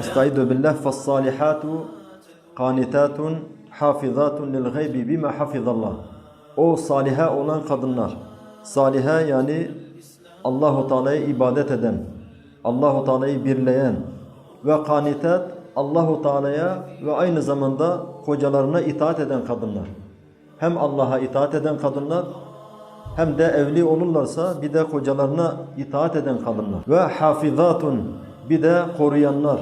Estaizu billah fassalihatu qanitatun hafizatun lil gaybi bima hafizallah. O saliha olan kadınlar. Saliha yani Allahu Teala'ya ibadet eden, Allahu Teala'yı birleyen ve kanitat Allahu Teala'ya ve aynı zamanda kocalarına itaat eden kadınlar. Hem Allah'a itaat eden kadınlar hem de evli olurlarsa bir de kocalarına itaat eden kadınlar. Ve hafizatun bir de koruyanlar.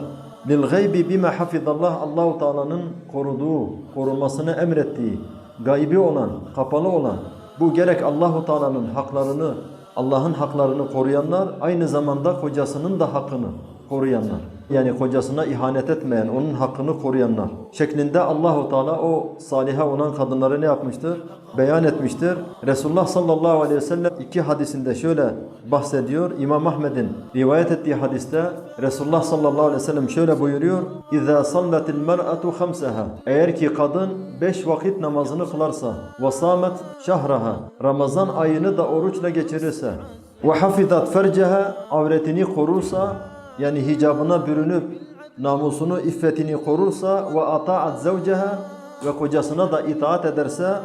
Lil gaybi bima hafizallah Allahu Teala'nın koruduğu, korumasını emrettiği, gaybi olan, kapalı olan bu gerek Allahu Teala'nın haklarını, Allah'ın haklarını koruyanlar aynı zamanda kocasının da hakkını koruyanlar. Yani kocasına ihanet etmeyen, onun hakkını koruyanlar. Şeklinde Allahu Teala o saliha olan kadınları ne yapmıştır? Beyan etmiştir. Resulullah sallallahu aleyhi ve sellem iki hadisinde şöyle bahsediyor. İmam Ahmed'in rivayet ettiği hadiste Resulullah sallallahu aleyhi ve sellem şöyle buyuruyor. İza sallatil mer'atu khamsaha. Eğer ki kadın beş vakit namazını kılarsa ve samet şahraha. Ramazan ayını da oruçla geçirirse ve hafizat ferceha avretini korursa yani hicabına bürünüp namusunu, iffetini korursa ve ata'at zavceha ve kocasına da itaat ederse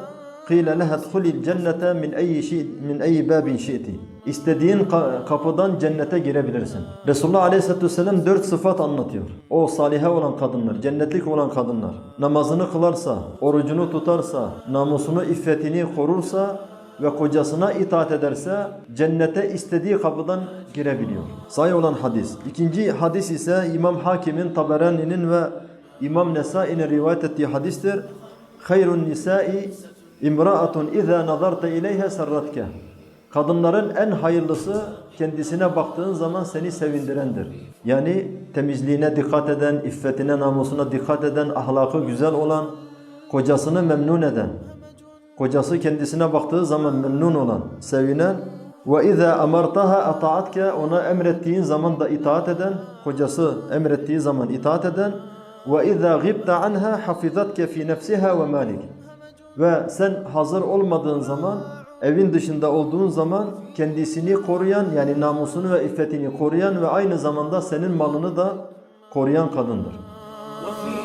qila leha dkhulil cennete min ayyi şey min ayyi babin şi'ti. İstediğin ka- kapıdan cennete girebilirsin. Resulullah Aleyhisselatü Vesselam dört sıfat anlatıyor. O salihe olan kadınlar, cennetlik olan kadınlar. Namazını kılarsa, orucunu tutarsa, namusunu, iffetini korursa ve kocasına itaat ederse cennete istediği kapıdan girebiliyor. Sahih olan hadis. İkinci hadis ise İmam Hakim'in, Taberani'nin ve İmam Nesai'nin rivayet ettiği hadistir. Hayrun nisai imra'atun iza nazarta ileyha sarratke. Kadınların en hayırlısı kendisine baktığın zaman seni sevindirendir. Yani temizliğine dikkat eden, iffetine, namusuna dikkat eden, ahlakı güzel olan, kocasını memnun eden, Kocası kendisine baktığı zaman memnun olan, sevinen ve izâ emertaha ata'atke ona emrettiğin zaman da itaat eden, kocası emrettiği zaman itaat eden ve izâ gibte anha hafizatke fi nefsiha ve malik. Ve sen hazır olmadığın zaman, evin dışında olduğun zaman kendisini koruyan yani namusunu ve iffetini koruyan ve aynı zamanda senin malını da koruyan kadındır. وفي